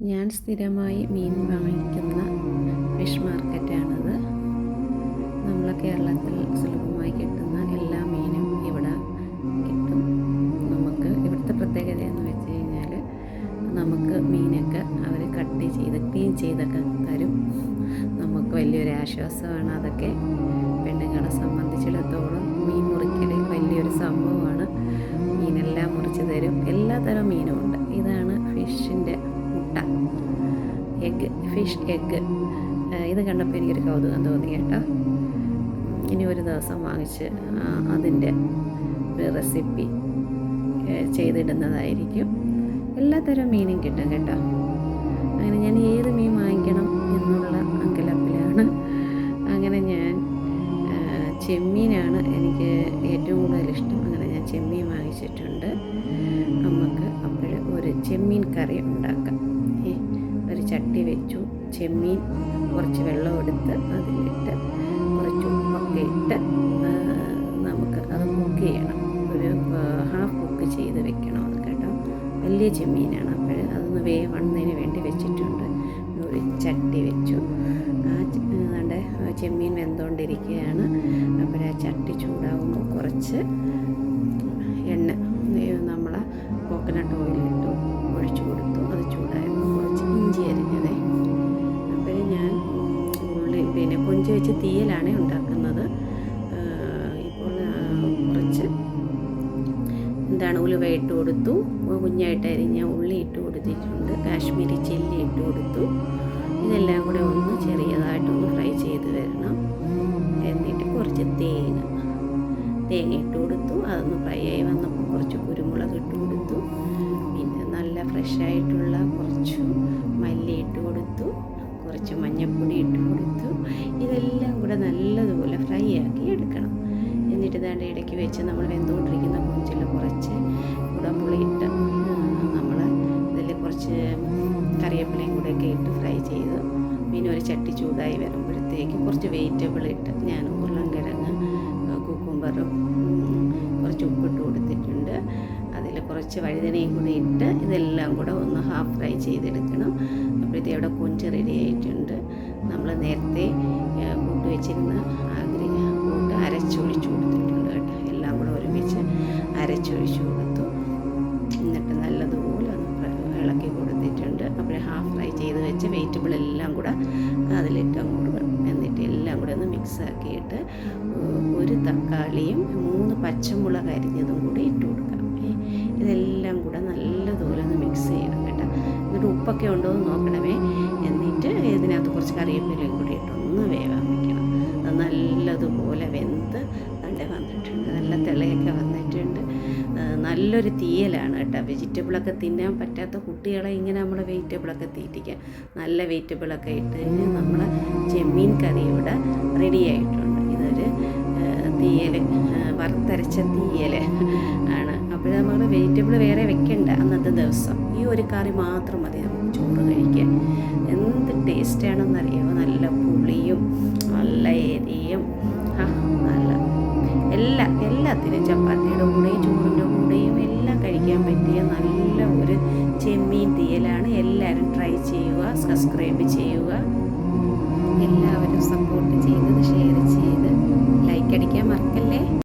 ഞാൻ സ്ഥിരമായി മീൻ വാങ്ങിക്കുന്ന ഫിഷ് മാർക്കറ്റാണിത്. നമ്മളെ കേരളത്തിൽ സുലഭമായി കിട്ടുന്ന എല്ലാ മീനും ഇവിടെ കിട്ടും. നമുക്ക് ഇവിടുത്തെ പ്രത്യേകത എന്ന് വെച്ച് കഴിഞ്ഞാൽ നമുക്ക് മീനൊക്കെ അവർ കട്ട് ചെയ്ത് ക്ലീൻ ചെയ്തൊക്കെ തരും. നമുക്ക് വലിയൊരു ആശ്വാസമാണ് അതൊക്കെ. പെണ്ണുങ്ങളെ സംബന്ധിച്ചിടത്തോളം എഗ്ഗ് ഫിഷ് എഗ്ഗ് ഇത് കണ്ടപ്പോൾ എനിക്കൊരു കൗതുകം തോന്നി കേട്ടോ. ഇനി ഒരു ദിവസം വാങ്ങിച്ച് അതിന്റെ റെസിപ്പി ചെയ്തിടുന്നതായിരിക്കും. എല്ലാത്തരം മീനും കിട്ടും കേട്ടോ. അങ്ങനെ ഞാൻ ഏത് മീൻ വാങ്ങിക്കണം എന്നുള്ള അങ്കലപ്പിലാണ്. അങ്ങനെ ഞാൻ ചെമ്മീനാണ് എനിക്ക് ഏറ്റവും കൂടുതൽ ഇഷ്ടം. അങ്ങനെ ഞാൻ ചെമ്മീൻ വാങ്ങിച്ചിട്ടുണ്ട്. നമുക്ക് അപ്പോഴും ഒരു ചെമ്മീൻ കറി ഉണ്ടാക്കാം. ചട്ടി വെച്ചു. ചെമ്മീൻ കുറച്ച് വെള്ളം എടുത്ത് അതിലിട്ട് കുറച്ച് ഉപ്പൊക്കെ ഇട്ട് നമുക്ക് അത് കുക്ക് ചെയ്യണം. ഒരു ഹാഫ് കുക്ക് ചെയ്ത് വെക്കണം അത് കേട്ടോ. വലിയ ചെമ്മീനാണ് അപ്പോൾ അതൊന്ന് വേവണ്ണതിന് വേണ്ടി വെച്ചിട്ടുണ്ട്. ഒരു ചട്ടി വെച്ചു. ആ നമ്മുടെ ചെമ്മീൻ വെന്തുകൊണ്ടിരിക്കുകയാണ് അപ്പോൾ ആ ചട്ടി ചൂടാകുമ്പോൾ കുറച്ച് എണ്ണ നമ്മൾ കോക്കനട്ട് ഓയിലിട്ടു വെച്ച് തീയലാണ് ഉണ്ടാക്കുന്നത്. ഇപ്പോൾ കുറച്ച് എന്താണ് ഉലുവ ഇട്ട് കൊടുത്തു. കുഞ്ഞായിട്ട് അരിഞ്ഞ ഉള്ളി ഇട്ട് കൊടുത്തിട്ടുണ്ട്. കാശ്മീരി ചില്ലി ഇട്ട് കൊടുത്തു. ഇതെല്ലാം കൂടെ ഒന്ന് ചെറിയതായിട്ടൊന്ന് ഫ്രൈ ചെയ്ത് വരണം. എന്നിട്ട് കുറച്ച് തേങ്ങ തേങ്ങ ഇട്ട് കൊടുത്തു. അതൊന്ന് ഫ്രൈ ആയി വന്നപ്പോൾ കുറച്ച് കുരുമുളക് ഇട്ട് കൊടുത്തു. പിന്നെ നല്ല ഫ്രഷായിട്ടുള്ള കുറച്ച് മല്ലി ഇട്ട് കൊടുത്തു. കുറച്ച് മഞ്ഞൾപ്പൊടി ഇട്ട് കൊടുത്തു. ഇതെല്ലാം കൂടെ നല്ലതുപോലെ ഫ്രൈ ആക്കി എടുക്കണം. എന്നിട്ട് ഇതാണ്ട് ഇടയ്ക്ക് വെച്ച് നമ്മൾ വെന്തുകൊണ്ടിരിക്കുന്ന കൊഞ്ചിൽ കുറച്ച് കുടംപുളി ഇട്ട് നമ്മൾ ഇതിൽ കുറച്ച് കറിവേപ്പിലയും കൂടെയൊക്കെ ഇട്ട് ഫ്രൈ ചെയ്ത് പിന്നെ ഒരു ചട്ടി ചൂടായി വരുമ്പോഴത്തേക്ക് കുറച്ച് വെജിറ്റബിൾ ഇട്ട് ഞാൻ ഉരുളൻകിഴങ്ങ് കുക്കുംബറും കുറച്ച് ഉപ്പിട്ട് കൊടുത്തിട്ടുണ്ട്. അതിൽ കുറച്ച് വഴുതനയും കൂടി ഇട്ട് ഇതെല്ലാം കൂടെ ഒന്ന് ഹാഫ് ഫ്രൈ ചെയ്തെടുക്കണം. അപ്പോഴത്തേ അവിടെ കൊഞ്ച് റെഡി ആയിട്ടുണ്ട്. നമ്മൾ നേരത്തെ വെച്ചിരുന്ന അതിന് കൂട്ട് അരച്ചൊഴിച്ചു കൊടുത്തിട്ടുണ്ട് കേട്ടോ. എല്ലാം കൂടെ ഒരുമിച്ച് അരച്ചൊഴിച്ചു കൊടുത്തു. എന്നിട്ട് നല്ലതുപോലെ ഒന്ന് ഇളക്കി കൊടുത്തിട്ടുണ്ട്. അപ്പോൾ ഹാഫ് ഫ്രൈ ചെയ്ത് വെച്ച് വെജിറ്റബിൾ എല്ലാം കൂടെ അതിലിട്ട് അങ്ങോട്ട്. എന്നിട്ട് എല്ലാം കൂടെ ഒന്ന് മിക്സാക്കിയിട്ട് ഒരു തക്കാളിയും മൂന്ന് പച്ചമുളക് അരിഞ്ഞതും കൂടി ഇട്ട് കൊടുക്കാം. ഇതെല്ലാം കൂടെ നല്ലതുപോലെ ഒന്ന് മിക്സ് ചെയ്യണം കേട്ടോ. എന്നിട്ട് ഉപ്പൊക്കെ ഉണ്ടോ എന്ന് നോക്കണമേ. എന്നിട്ട് ഇതിനകത്ത് കുറച്ച് കറിവേപ്പിലയും കൂടി ഇട്ട് ഒന്ന് വേവാൻ വെക്കണം അത് നല്ലതുപോലെ വെന്ത് നല്ല വന്നിട്ടുണ്ട്. നല്ല തിളയൊക്കെ വന്നിട്ടുണ്ട്. നല്ലൊരു തീയലാണ് കേട്ടോ. വെജിറ്റബിളൊക്കെ തിന്നാൻ പറ്റാത്ത കുട്ടികളെ ഇങ്ങനെ നമ്മൾ വെജിറ്റബിളൊക്കെ തീറ്റിക്കാം. നല്ല വെജിറ്റബിളൊക്കെ ഇട്ട് കഴിഞ്ഞാൽ നമ്മൾ ചെമ്മീൻ കറി ഇവിടെ റെഡി ആയിട്ടുണ്ട്. ഇതൊരു തീയൽ വറുത്തരച്ച തീയൽ ആണ്. അപ്പോൾ നമ്മൾ വെജിറ്റബിൾ വേറെ വെക്കണ്ട. അന്നത്തെ ദിവസം ഈ ഒരു കറി മാത്രം മതി. നമുക്ക് ചോറ് കഴിക്കാൻ. എന്ത് ടേസ്റ്റാണെന്നറിയാമോ നല്ല ചപ്പാത്തിയുടെ കൂടെയും ചോറിന്റെ കൂടെയും എല്ലാം കഴിക്കാൻ പറ്റിയ നല്ല ഒരു ചെമ്മീൻ തീയലാണ്. എല്ലാവരും ട്രൈ ചെയ്യുക സബ്സ്ക്രൈബ് ചെയ്യുക. എല്ലാവരും സപ്പോർട്ട് ചെയ്തത് ഷെയർ ചെയ്ത് ലൈക്ക് അടിക്കാൻ മറക്കല്ലേ?